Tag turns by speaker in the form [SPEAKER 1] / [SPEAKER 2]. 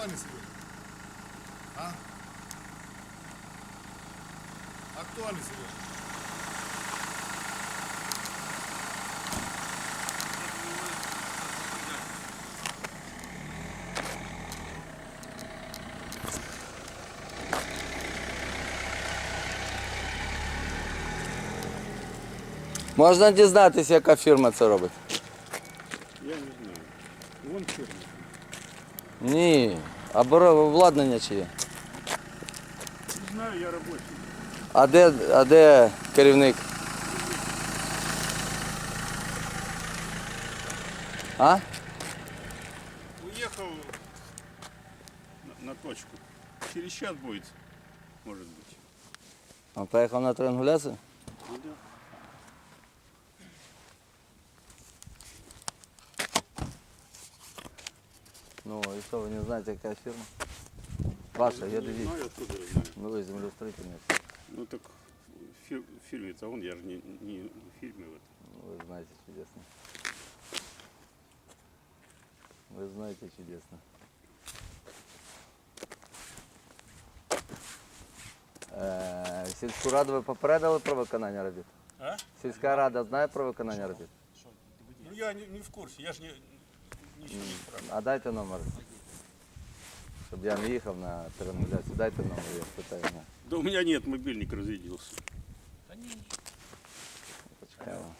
[SPEAKER 1] актуальный сегодня? А? Актуальный сегодня?
[SPEAKER 2] Можна дізнатися, яка фірма це робить?
[SPEAKER 3] Я не знаю. Вон фирма.
[SPEAKER 2] Ні. Або обладнання чи є.
[SPEAKER 3] Не знаю, я рабочий.
[SPEAKER 2] А де, а де керівник? А?
[SPEAKER 3] Уехал на, на точку. Через час будет, может быть.
[SPEAKER 2] А поїхав на триангуляцію?
[SPEAKER 3] Ну
[SPEAKER 2] і що, ви не знаєте, яка фірма? Ваша, я
[SPEAKER 3] не
[SPEAKER 2] дивіться.
[SPEAKER 3] знаю, откуда я знаю.
[SPEAKER 2] Ну ви землеустроїтельні.
[SPEAKER 3] Ну так в фир- в фильме-то он, я же не, не в фильме в этом.
[SPEAKER 2] Ну, Ви знаєте чудесно. Ви знаєте чудесно. Е, Сільську раду ви попередили про виконання робіт?
[SPEAKER 3] А?
[SPEAKER 2] Сільська рада знає про виконання робіт?
[SPEAKER 3] Ну я не, не в курсе, я же не, ничего не спрашиваю.
[SPEAKER 2] А дайте номер. Щоб я не їхав на триангуляцію. Дайте номер, я спитаю. на.
[SPEAKER 3] Да у меня нет, мобильник разрядился.
[SPEAKER 2] Почекаємо.